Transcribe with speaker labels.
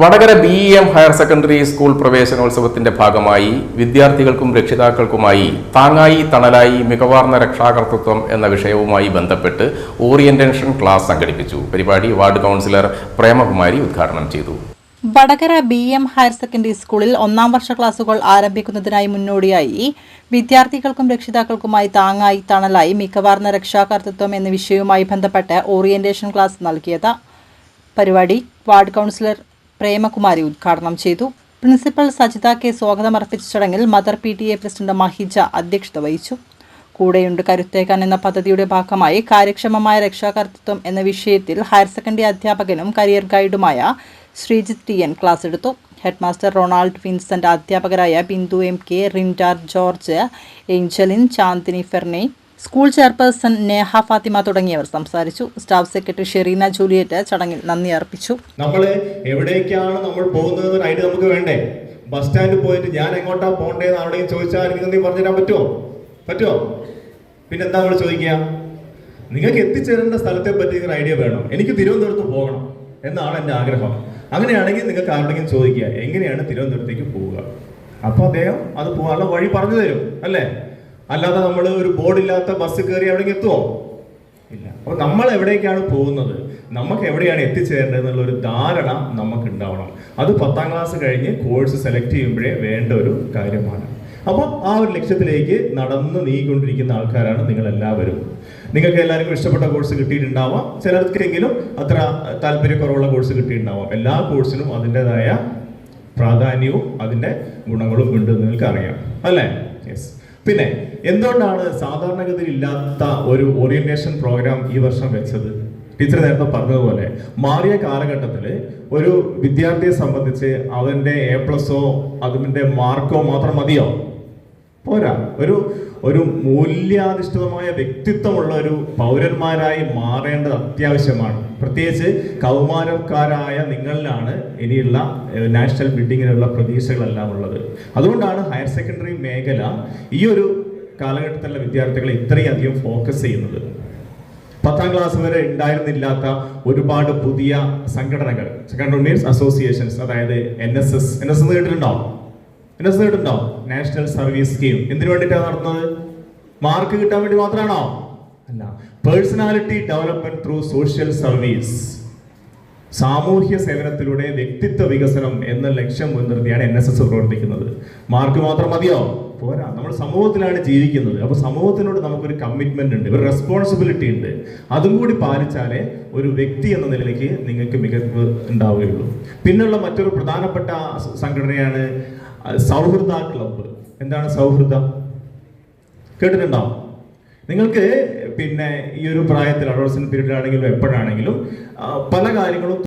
Speaker 1: Vadakara B E M higher secondary school പ്രവേശനോത്സവത്തിന്റെ ഭാഗമായി വിദ്യാർത്ഥികൾക്കും രക്ഷിതാക്കൾക്കുമായി താങ്ങായി തണലായി മികവാർന്ന രക്ഷാകർത്തൃത്വം എന്ന വിഷയവുമായി ബന്ധപ്പെട്ട് ഓറിയന്റേഷൻ ക്ലാസ് സംഘടിപ്പിച്ചു. പരിപാടി വാർഡ് കൗൺസിലർ പ്രേമകുമാരി ഉദ്ഘാടനം ചെയ്തു.
Speaker 2: Vadakara B M higher secondary സ്കൂളിൽ ഒന്നാം വർഷ ക്ലാസുകൾ ആരംഭിക്കുന്നതിനായി മുന്നോടിയായി വിദ്യാർത്ഥികൾക്കും രക്ഷിതാക്കൾക്കുമായി താങ്ങായി തണലായി മികവാർന്ന രക്ഷാകർത്തൃത്വം എന്ന വിഷയവുമായി ബന്ധപ്പെട്ട് ഓറിയന്റേഷൻ ക്ലാസ് നൽകിയത്. പരിപാടി വാർഡ് കൗൺസിലർ പ്രേമകുമാരി ഉദ്ഘാടനം ചെയ്തു. പ്രിൻസിപ്പൽ സജിത കെ സ്വാഗതം അർപ്പിച്ച ചടങ്ങിൽ mother P T A president Mahija അധ്യക്ഷത വഹിച്ചു. കൂടെയുണ്ട് കരുത്തേക്കാൻ എന്ന പദ്ധതിയുടെ ഭാഗമായി കാര്യക്ഷമമായ രക്ഷാകർത്തൃത്വം എന്ന വിഷയത്തിൽ ഹയർ സെക്കൻഡറി അധ്യാപകനും കരിയർ ഗൈഡുമായ ശ്രീജിത്ത് ടി എൻ ക്ലാസ് എടുത്തു. ഹെഡ്മാസ്റ്റർ റൊണാൾഡ് വിൻസെന്റ് അധ്യാപകരായ ബിന്ദു എം കെ റിൻഡാർ ജോർജ് എഞ്ചലിൻ ചാന്ദിനി ഫെർണെ സ്കൂൾ ചെയർപേഴ്സൺ നേഹ ഫാത്തിമ തുടങ്ങിയവർ സംസാരിച്ചു. സ്റ്റാഫ് സെക്രട്ടറി ഷെറീന ജൂലിയറ്റ് ചടങ്ങിൽ നന്ദി അർപ്പിച്ചു.
Speaker 3: നമ്മൾ എവിടേക്കാണ് നമ്മൾ പോകുന്നത് ഐഡിയ നമുക്ക് വേണ്ടേ? ബസ് സ്റ്റാൻഡിൽ പോയിട്ട് ഞാൻ എങ്ങോട്ടാ പോകേണ്ടതെന്ന് അവിടെയും ചോദിച്ചാൽ എനിക്ക് നീ പറഞ്ഞു തരാൻ പറ്റുമോ? പറ്റുമോ? പിന്നെ എന്താ നമ്മൾ ചോദിക്കുക? നിങ്ങൾക്ക് എത്തിച്ചേരേണ്ട സ്ഥലത്തെ പറ്റി ഒരു ഐഡിയ വേണം. എനിക്ക് തിരുവനന്തപുരത്ത് പോകണം എന്നാണ് എന്റെ ആഗ്രഹം. അങ്ങനെയാണെങ്കിൽ നിങ്ങൾക്ക് ആരുടെങ്കിലും ചോദിക്കുക എങ്ങനെയാണ് തിരുവനന്തപുരത്തേക്ക് പോവുക? അപ്പോൾ അദ്ദേഹം അത് പോകാനുള്ള വഴി പറഞ്ഞു തരും അല്ലേ? അല്ലാതെ നമ്മൾ ഒരു ബോർഡില്ലാത്ത ബസ് കയറി എവിടെയെങ്കിലും എത്തുമോ ഇല്ല. അപ്പൊ നമ്മൾ എവിടേക്കാണ് പോകുന്നത്? നമുക്ക് എവിടെയാണ് എത്തിച്ചേരേണ്ടത് എന്നുള്ള ഒരു ധാരണ നമുക്ക് ഉണ്ടാവണം അത് പത്താം ക്ലാസ് കഴിഞ്ഞ് കോഴ്സ് സെലക്ട് ചെയ്യുമ്പോഴേ വേണ്ട ഒരു കാര്യമാണ്. അപ്പോൾ ആ ഒരു ലക്ഷ്യത്തിലേക്ക് നടന്ന് നീങ്ങിക്കൊണ്ടിരിക്കുന്ന ആൾക്കാരാണ് നിങ്ങൾ എല്ലാവരും നിങ്ങൾക്ക് എല്ലാവർക്കും ഇഷ്ടപ്പെട്ട കോഴ്സ് കിട്ടിയിട്ടുണ്ടാവാം. ചിലർക്കെങ്കിലും അത്ര താല്പര്യക്കുറവുള്ള കോഴ്സ് കിട്ടിയിട്ടുണ്ടാവാം. എല്ലാ കോഴ്സിനും അതിന്റെതായ പ്രാധാന്യവും അതിന്റെ ഗുണങ്ങളും ഉണ്ട് നിങ്ങൾക്ക് അറിയാം അല്ലേ? യെസ് പിന്നെ എന്തുകൊണ്ടാണ് സാധാരണഗതിയിൽ ഇല്ലാത്ത ഒരു ഓറിയന്റേഷൻ പ്രോഗ്രാം ഈ വർഷം വെച്ചത്? ടീച്ചർ നേരത്തെ പറഞ്ഞതുപോലെ മാറിയ കാലഘട്ടത്തിൽ ഒരു വിദ്യാർത്ഥിയെ സംബന്ധിച്ച് അവന്റെ എ പ്ലസോ അതിന്റെ മാർക്കോ മാത്രം മതിയോ? പോരാ. ഒരു ഒരു മൂല്യാധിഷ്ഠിതമായ വ്യക്തിത്വമുള്ള ഒരു പൗരന്മാരായി മാറേണ്ടത് അത്യാവശ്യമാണ്. പ്രത്യേകിച്ച് കൗമാരക്കാരായ നിങ്ങളിലാണ് ഇനിയുള്ള നാഷണൽ ബിൽഡിങ്ങിനുള്ള പ്രതീക്ഷകളെല്ലാം ഉള്ളത്. അതുകൊണ്ടാണ് ഹയർ സെക്കൻഡറി മേഖല ഈ ഒരു കാലഘട്ടത്തിലുള്ള വിദ്യാർത്ഥികളെ ഇത്രയധികം ഫോക്കസ് ചെയ്യുന്നത്. പത്താം ക്ലാസ് വരെ ഉണ്ടായിരുന്നില്ലാത്ത ഒരുപാട് പുതിയ സംഘടനകൾ. സംഘടന മീൻസ് അസോസിയേഷൻസ് അതായത് N S S. N S എന്ന് കേട്ടിട്ടുണ്ടോ? എൻ എസ് കേട്ടിട്ടുണ്ടോ? National service scheme. എന്തിനു വേണ്ടിയിട്ടാണ് നടത്തുന്നത്? മാർക്ക് കിട്ടാൻ വേണ്ടി മാത്രമാണോ അല്ല. Personality development through social service സാമൂഹ്യ സേവനത്തിലൂടെ വ്യക്തിത്വ വികസനം എന്ന ലക്ഷ്യം മുൻനിർത്തിയാണ് എൻ എസ് എസ് പ്രവർത്തിക്കുന്നത്. മാർക്ക് മാത്രം മതിയോ? പോരാ. നമ്മൾ സമൂഹത്തിലാണ് ജീവിക്കുന്നത്. അപ്പോൾ സമൂഹത്തിനോട് നമുക്കൊരു കമ്മിറ്റ്മെന്റ് ഉണ്ട്. ഒരു റെസ്പോൺസിബിലിറ്റി ഉണ്ട്. അതും കൂടി പാലിച്ചാലേ ഒരു വ്യക്തി എന്ന നിലയിലേക്ക് നിങ്ങൾക്ക് മികവ് ഉണ്ടാവുകയുള്ളൂ. പിന്നുള്ള മറ്റൊരു പ്രധാനപ്പെട്ട സംഘടനയാണ് സൗഹൃദ ക്ലബ്ബ് എന്താണ് സൗഹൃദ? കേട്ടിട്ടുണ്ടോ നിങ്ങൾക്ക് പിന്നെ ഈ ഒരു പ്രായത്തിൽ അഡോൾസൻ പീരീഡിലാണെങ്കിലും എപ്പോഴാണെങ്കിലും പല കാര്യങ്ങളും